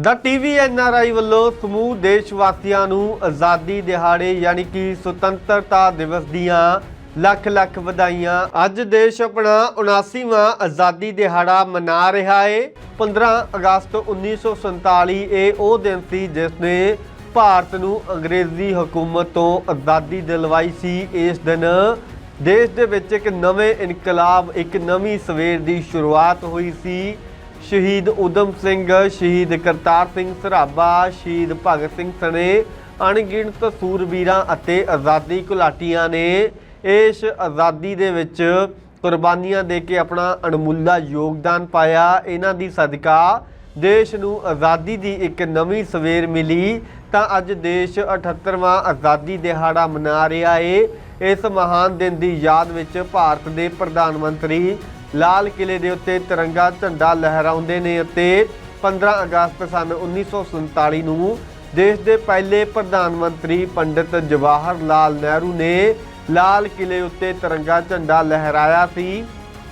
ਦਾ TV NRI ਵੱਲੋਂ ਸਮੂਹ ਦੇਸ਼ ਵਾਸੀਆਂ ਨੂੰ ਆਜ਼ਾਦੀ ਦਿਹਾੜੇ ਯਾਨੀ ਕਿ ਸੁਤੰਤਰਤਾ ਦਿਵਸ ਦੀਆਂ ਲੱਖ ਲੱਖ ਵਧਾਈਆਂ। ਅੱਜ ਦੇਸ਼ ਆਪਣਾ 79ਵਾਂ ਆਜ਼ਾਦੀ ਦਿਹਾੜਾ ਮਨਾ ਰਿਹਾ ਹੈ 15 ਅਗਸਤ 1947 ਇਹ ਉਹ ਦਿਨ ਸੀ ਜਿਸ ਨੇ ਭਾਰਤ ਨੂੰ ਅੰਗਰੇਜ਼ੀ ਹਕੂਮਤ ਤੋਂ ਆਜ਼ਾਦੀ ਦਿਲਵਾਈ ਸੀ। ਇਸ ਦਿਨ ਦੇਸ਼ ਦੇ ਵਿੱਚ ਇੱਕ ਨਵੇਂ ਇਨਕਲਾਬ, ਇੱਕ ਨਵੀਂ ਸਵੇਰ ਦੀ ਸ਼ੁਰੂਆਤ ਹੋਈ ਸੀ। ਸ਼ਹੀਦ ਉਦਮ ਸਿੰਘ, ਸ਼ਹੀਦ ਕਰਤਾਰ ਸਿੰਘ ਸਰਾਭਾ, ਸ਼ਹੀਦ ਭਗਤ ਸਿੰਘ ਸਣੇ, ਅਣਗਿਣਤ ਸੂਰਬੀਰਾਂ ਅਤੇ ਆਜ਼ਾਦੀ ਘੁਲਾਟੀਆਂ ਨੇ ਇਸ ਆਜ਼ਾਦੀ ਦੇ ਵਿੱਚ ਕੁਰਬਾਨੀਆਂ ਦੇ ਕੇ ਆਪਣਾ ਅਣਮੁੱਲਾ ਯੋਗਦਾਨ ਪਾਇਆ। ਇਹਨਾਂ ਦੀ ਸਦਕਾ ਦੇਸ਼ ਨੂੰ ਆਜ਼ਾਦੀ ਦੀ ਇੱਕ ਨਵੀਂ ਸਵੇਰ ਮਿਲੀ। ਤਾਂ ਅੱਜ ਦੇਸ਼ 78ਵਾਂ ਆਜ਼ਾਦੀ ਦਿਹਾੜਾ ਮਨਾ ਰਿਹਾ ਏ। ਇਸ ਮਹਾਨ ਦਿਨ ਦੀ ਯਾਦ ਵਿੱਚ ਭਾਰਤ ਦੇ ਪ੍ਰਧਾਨ ਮੰਤਰੀ ਲਾਲ ਕਿਲੇ ਦੇ ਉੱਤੇ ਤਿਰੰਗਾ ਝੰਡਾ ਲਹਿਰਾਉਂਦੇ ਨੇ ਅਤੇ 15 ਅਗਸਤ ਸਨ 1947 ਨੂੰ ਦੇਸ਼ ਦੇ ਪਹਿਲੇ ਪ੍ਰਧਾਨ ਮੰਤਰੀ ਪੰਡਿਤ ਜਵਾਹਰ ਲਾਲ ਨਹਿਰੂ ਨੇ ਲਾਲ ਕਿਲੇ ਉੱਤੇ ਤਿਰੰਗਾ ਝੰਡਾ ਲਹਿਰਾਇਆ ਸੀ।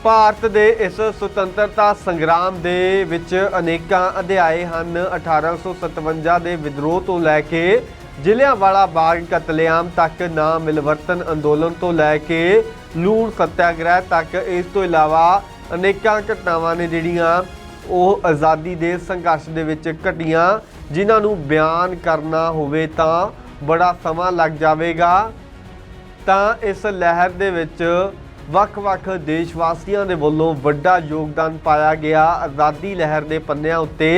ਭਾਰਤ ਦੇ ਇਸ ਸੁਤੰਤਰਤਾ ਸੰਗਰਾਮ ਦੇ ਵਿੱਚ ਅਨੇਕਾਂ ਅਧਿਆਏ ਹਨ। 1857 ਦੇ ਵਿਦਰੋਹ ਤੋਂ ਲੈ ਕੇ ਜ਼ਿਲ੍ਹਿਆਂਵਾਲਾ ਬਾਗ ਕਤਲੇਆਮ ਤੱਕ ਨਾ ਮਿਲਵਰਤਨ ਅੰਦੋਲਨ ਤੋਂ ਲੈ ਕੇ ਲੂਣ ਸੱਤਿਆਗ੍ਰਹਿ ਤੱਕ, ਇਸ ਤੋਂ ਇਲਾਵਾ ਅਨੇਕਾਂ ਘਟਨਾਵਾਂ ਨੇ ਜਿਹੜੀਆਂ ਉਹ ਆਜ਼ਾਦੀ ਦੇ ਸੰਘਰਸ਼ ਦੇ ਵਿੱਚ ਘਟੀਆਂ, ਜਿਨ੍ਹਾਂ ਨੂੰ ਬਿਆਨ ਕਰਨਾ ਹੋਵੇ ਤਾਂ ਬੜਾ ਸਮਾਂ ਲੱਗ ਜਾਵੇਗਾ। ਤਾਂ ਇਸ ਲਹਿਰ ਦੇ ਵਿੱਚ ਵੱਖ-ਵੱਖ ਦੇਸ਼ ਵਾਸੀਆਂ ਦੇ ਵੱਲੋਂ ਵੱਡਾ ਯੋਗਦਾਨ ਪਾਇਆ ਗਿਆ। ਆਜ਼ਾਦੀ ਲਹਿਰ ਦੇ ਪੰਨਿਆਂ ਉੱਤੇ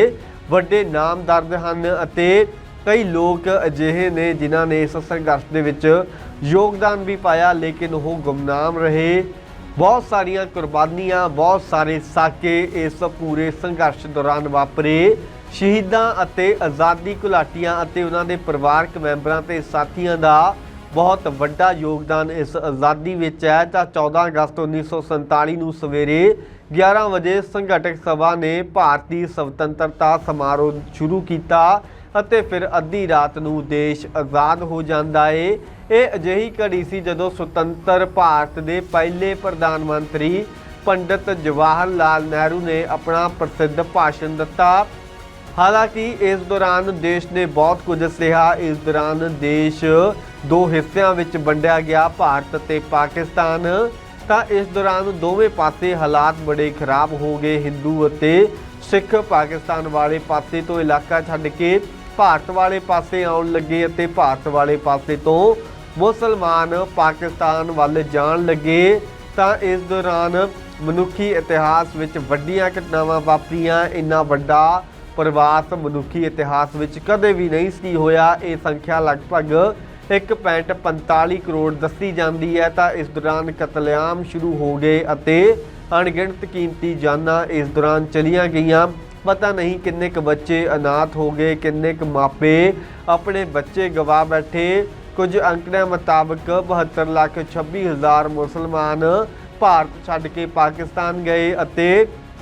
ਵੱਡੇ ਨਾਮ ਦਰਜ ਹਨ ਅਤੇ ਕਈ ਲੋਕ ਅਜਿਹੇ ਨੇ ਜਿਨ੍ਹਾਂ ਨੇ ਇਸ ਸੰਘਰਸ਼ ਦੇ ਵਿੱਚ ਯੋਗਦਾਨ ਵੀ ਪਾਇਆ, ਲੇਕਿਨ ਉਹ ਗੁੰਮਨਾਮ ਰਹੇ। ਬਹੁਤ ਸਾਰੀਆਂ ਕੁਰਬਾਨੀਆਂ, ਬਹੁਤ ਸਾਰੇ ਸਾਕੇ ਇਸ ਪੂਰੇ ਸੰਘਰਸ਼ ਦੌਰਾਨ ਵਾਪਰੇ। ਸ਼ਹੀਦਾਂ ਅਤੇ ਆਜ਼ਾਦੀ ਘੁਲਾਟੀਆਂ ਅਤੇ ਉਹਨਾਂ ਦੇ ਪਰਿਵਾਰਕ ਮੈਂਬਰਾਂ ਤੇ ਸਾਥੀਆਂ ਦਾ ਬਹੁਤ ਵੱਡਾ ਯੋਗਦਾਨ ਇਸ ਆਜ਼ਾਦੀ ਵਿੱਚ ਹੈ। ਤਾਂ 14 ਅਗਸਤ 1947 ਨੂੰ ਸਵੇਰੇ 11 ਵਜੇ ਸੰਗਠਕ ਸਭਾ ਨੇ ਭਾਰਤੀ ਸੁਤੰਤਰਤਾ ਸਮਾਰੋਹ ਸ਼ੁਰੂ ਕੀਤਾ। ਅਤੇ ਫਿਰ ਅੱਧੀ ਰਾਤ ਨੂੰ ਦੇਸ਼ ਆਜ਼ਾਦ ਹੋ ਜਾਂਦਾ ਏ। ਇਹ ਅਜਿਹੀ ਘੜੀ ਸੀ ਜਦੋਂ ਸੁਤੰਤਰ ਭਾਰਤ ਦੇ ਪਹਿਲੇ ਪ੍ਰਧਾਨ ਮੰਤਰੀ ਪੰਡਿਤ ਜਵਾਹਰ ਲਾਲ ਨਹਿਰੂ ਨੇ ਆਪਣਾ ਪ੍ਰਸਿੱਧ ਭਾਸ਼ਣ ਦਿੱਤਾ। ਹਾਲਾਂਕਿ ਇਸ ਦੌਰਾਨ ਦੇਸ਼ ਨੇ ਬਹੁਤ ਕੁਝ ਸਿਹਾ ਇਸ ਦੌਰਾਨ ਦੇਸ਼ ਦੋ ਹਿੱਸਿਆਂ ਵਿੱਚ ਵੰਡਿਆ ਗਿਆ, ਭਾਰਤ ਅਤੇ ਪਾਕਿਸਤਾਨ। ਤਾਂ ਇਸ ਦੌਰਾਨ ਦੋਵੇਂ ਪਾਸੇ ਹਾਲਾਤ ਬੜੇ ਖਰਾਬ ਹੋ ਗਏ। ਹਿੰਦੂ ਅਤੇ ਸਿੱਖ ਪਾਕਿਸਤਾਨ ਵਾਲੇ ਪਾਸੇ ਤੋਂ ਇਲਾਕਾ ਛੱਡ ਕੇ ਭਾਰਤ ਵਾਲੇ ਪਾਸੇ ਆਉਣ ਲੱਗੇ ਅਤੇ ਭਾਰਤ ਵਾਲੇ ਪਾਸੇ ਤੋਂ ਮੁਸਲਮਾਨ ਪਾਕਿਸਤਾਨ ਵੱਲ ਜਾਣ ਲੱਗੇ, ਤਾਂ ਇਸ ਦੌਰਾਨ ਮਨੁੱਖੀ ਇਤਿਹਾਸ ਵਿੱਚ ਵੱਡੀਆਂ ਘਟਨਾਵਾਂ ਵਾਪਰੀਆਂ। ਇੰਨਾ ਵੱਡਾ ਪ੍ਰਵਾਸ ਮਨੁੱਖੀ ਇਤਿਹਾਸ ਵਿੱਚ ਕਦੇ ਵੀ ਨਹੀਂ ਸੀ ਹੋਇਆ। ਇਹ ਸੰਖਿਆ ਲਗਭਗ 1.45 ਕਰੋੜ ਦੱਸੀ ਜਾਂਦੀ ਹੈ। ਤਾਂ ਇਸ ਦੌਰਾਨ ਕਤਲੇਆਮ ਸ਼ੁਰੂ ਹੋ ਗਏ ਅਤੇ ਅਣਗਿਣਤ ਕੀਮਤੀ ਜਾਨਾਂ ਇਸ ਦੌਰਾਨ ਚਲੀਆਂ ਗਈਆਂ। ਪਤਾ ਨਹੀਂ ਕਿੰਨੇ ਕੁ ਬੱਚੇ ਅਨਾਥ ਹੋ ਗਏ, ਕਿੰਨੇ ਕੁ ਮਾਪੇ ਆਪਣੇ ਬੱਚੇ ਗਵਾ ਬੈਠੇ। ਕੁਝ ਅੰਕੜਿਆਂ ਮੁਤਾਬਕ 72 ਲੱਖ 26 ਹਜ਼ਾਰ ਮੁਸਲਮਾਨ ਭਾਰਤ ਛੱਡ ਕੇ ਪਾਕਿਸਤਾਨ ਗਏ ਅਤੇ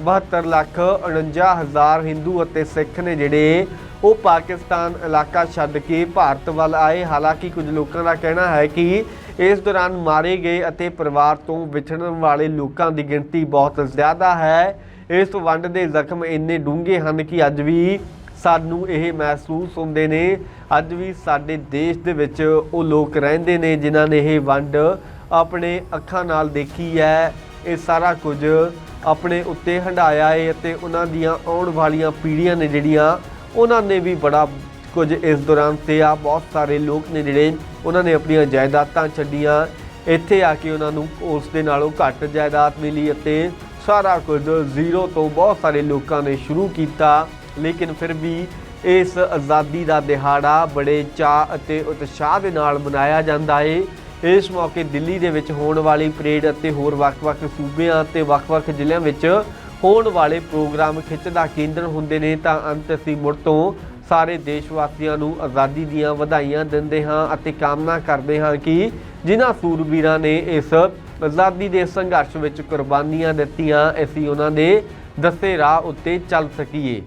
72 ਲੱਖ 49 ਹਜ਼ਾਰ ਹਿੰਦੂ ਅਤੇ ਸਿੱਖ ਨੇ ਜਿਹੜੇ ਉਹ ਪਾਕਿਸਤਾਨ ਇਲਾਕਾ ਛੱਡ ਕੇ ਭਾਰਤ ਵੱਲ ਆਏ। ਹਾਲਾਂਕਿ ਕੁਝ ਲੋਕਾਂ ਦਾ ਕਹਿਣਾ ਹੈ ਕਿ ਇਸ ਦੌਰਾਨ ਮਾਰੇ ਗਏ ਅਤੇ ਪਰਿਵਾਰ ਤੋਂ ਵਿਛੜਨ ਵਾਲੇ ਲੋਕਾਂ ਦੀ ਗਿਣਤੀ ਬਹੁਤ ਜ਼ਿਆਦਾ ਹੈ। ਇਸ ਵੰਡ ਦੇ ਜ਼ਖਮ ਇੰਨੇ ਡੂੰਘੇ ਹਨ ਕਿ ਅੱਜ ਵੀ ਸਾਨੂੰ ਇਹ ਮਹਿਸੂਸ ਹੁੰਦੇ ਨੇ। ਅੱਜ ਵੀ ਸਾਡੇ ਦੇਸ਼ ਦੇ ਵਿੱਚ ਉਹ ਲੋਕ ਰਹਿੰਦੇ ਨੇ ਜਿਨ੍ਹਾਂ ਨੇ ਇਹ ਵੰਡ ਆਪਣੇ ਅੱਖਾਂ ਨਾਲ ਦੇਖੀ ਹੈ। ਇਹ ਸਾਰਾ ਕੁਝ ਆਪਣੇ ਉੱਤੇ ਹੰਡਾਇਆ ਹੈ ਅਤੇ ਉਹਨਾਂ ਦੀਆਂ ਆਉਣ ਵਾਲੀਆਂ ਪੀੜ੍ਹੀਆਂ ਨੇ ਜਿਹੜੀਆਂ, ਉਹਨਾਂ ਨੇ ਵੀ ਬੜਾ ਕੁਝ ਇਸ ਦੌਰਾਨ ਤੇ ਆ। ਬਹੁਤ ਸਾਰੇ ਲੋਕ ਨੇ ਜਿਹੜੇ, ਉਹਨਾਂ ਨੇ ਆਪਣੀਆਂ ਜਾਇਦਾਦਾਂ ਛੱਡੀਆਂ। ਇੱਥੇ ਆ ਕੇ ਉਹਨਾਂ ਨੂੰ ਉਸ ਦੇ ਨਾਲੋਂ ਘੱਟ ਜਾਇਦਾਦ ਮਿਲੀ ਅਤੇ ਸਾਰਾ ਕੁਝ ਜ਼ੀਰੋ ਤੋਂ ਬਹੁਤ ਸਾਰੇ ਲੋਕਾਂ ਨੇ ਸ਼ੁਰੂ ਕੀਤਾ, ਲੇਕਿਨ ਫਿਰ ਵੀ ਇਸ ਆਜ਼ਾਦੀ ਦਾ ਦਿਹਾੜਾ ਬੜੇ ਚਾਅ ਅਤੇ ਉਤਸ਼ਾਹ ਦੇ ਨਾਲ ਮਨਾਇਆ ਜਾਂਦਾ ਏ। ਇਸ ਮੌਕੇ ਦਿੱਲੀ ਦੇ ਵਿੱਚ ਹੋਣ ਵਾਲੀ ਪਰੇਡ ਅਤੇ ਹੋਰ ਵੱਖ-ਵੱਖ ਸੂਬਿਆਂ ਅਤੇ ਵੱਖ-ਵੱਖ ਜ਼ਿਲ੍ਹਿਆਂ ਵਿੱਚ ਹੋਣ ਵਾਲੇ ਪ੍ਰੋਗਰਾਮ ਖਿੱਚ ਦਾ ਕੇਂਦਰ ਹੁੰਦੇ ਨੇ, ਤਾਂ ਅੰਤ ਅਸੀਂ ਮੁੜ ਤੋਂ ਸਾਰੇ ਦੇਸ਼ ਵਾਸੀਆਂ ਨੂੰ ਆਜ਼ਾਦੀ ਦੀਆਂ ਵਧਾਈਆਂ ਦਿੰਦੇ ਹਾਂ ਅਤੇ ਕਾਮਨਾ ਕਰਦੇ ਹਾਂ ਕਿ ਜਿਨ੍ਹਾਂ ਸੂਰਬੀਰਾਂ ਨੇ ਇਸ ਆਜ਼ਾਦੀ ਦੇ ਸੰਘਰਸ਼ ਵਿੱਚ ਕੁਰਬਾਨੀਆਂ ਦਿੱਤੀਆਂ ਅਸੀਂ ਉਹਨਾਂ ਦੇ ਦੱਸੇ ਰਾਹ ਉੱਤੇ ਚੱਲ ਸਕੀਏ।